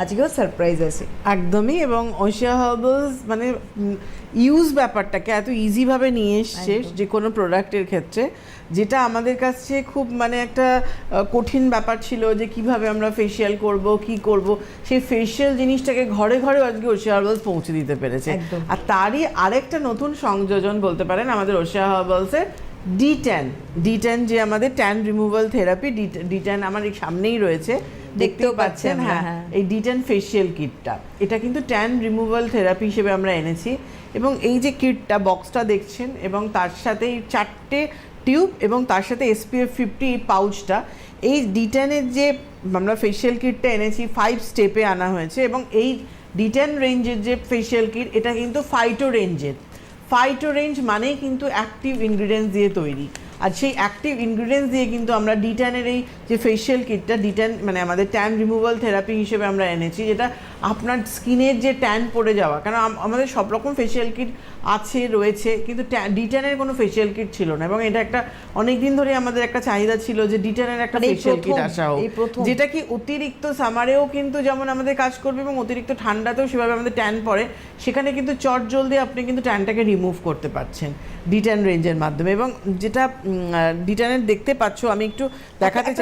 আজকেও সারপ্রাইজ আছে। একদমই এবং ঐশিয়া হার্বালস মানে ইউজ ব্যাপারটাকে এত ইজিভাবে নিয়ে এসছে। যে কোনো প্রোডাক্টের ক্ষেত্রে যেটা আমাদের কাছে খুব মানে একটা কঠিন ব্যাপার ছিল যে কীভাবে আমরা ফেসিয়াল করব কি করব সেই ফেসিয়াল জিনিসটাকে ঘরে ঘরে আজকে ঐশিয়া হার্বালস পৌঁছে দিতে পেরেছে। আর তারই আরেকটা নতুন সংযোজন বলতে পারেন আমাদের ঐশিয়া হার্বালসের ডি ট্যান ডি ট্যান যে আমাদের tan removal therapy D tan আমার এই সামনেই রয়েছে দেখতেও পাচ্ছেন হ্যাঁ হ্যাঁ। এই ডিটেন ফেসিয়াল কিটটা এটা কিন্তু ট্যান রিমুভাল থেরাপি হিসেবে আমরা এনেছি এবং এই যে কিটটা বক্সটা দেখছেন এবং তার সাথে এই চারটে টিউব এবং তার সাথে এসপিএফ ফিফটি এই পাউচটা এই ডিটেনের যে আমরা ফেসিয়াল কিটটা এনেছি ফাইভ স্টেপে আনা হয়েছে এবং এই ডিটেন রেঞ্জের যে ফেসিয়াল কিট এটা কিন্তু ফাইটো রেঞ্জের ফাইটো রেঞ্জ মানেই কিন্তু অ্যাক্টিভ ইনগ্রিডিয়েন্টস দিয়ে তৈরি। আর সেই অ্যাক্টিভ ইনগ্রিডিয়েন্টস দিয়ে কিন্তু আমরা ডিট্যানের এই যে ফেসিয়াল কিটটা ডিট্যান মানে আমাদের ট্যান রিমুভাল থেরাপি হিসেবে আমরা এনেছি যেটা আপনার স্কিনের যে ট্যান পড়ে যাওয়া কারণ আমাদের সব রকম ফেসিয়াল কিট আছে রয়েছে কিন্তু ডিট্যানের কোনো ফেসিয়াল কিট ছিল না। এবং এটা একটা অনেক দিন ধরে আমাদের একটা চাহিদা ছিল যে ডিট্যানের একটা মানে এই ফেসিয়াল কিট আসা হোক। যেটা কি অতিরিক্ত সামারেও কিন্তু যেমন আমাদের কাজ করবে এবং অতিরিক্ত ঠান্ডাতেও সেভাবে আমাদের ট্যান পড়ে সেখানে কিন্তু চট জলদি আপনি কিন্তু ট্যানটাকে রিমুভ করতে পারছেন ডিট্যান রেঞ্জের মাধ্যমে। এবং যেটা ডিট্যানের দেখতে পাচ্ছ আমি একটু দেখাতে চাই।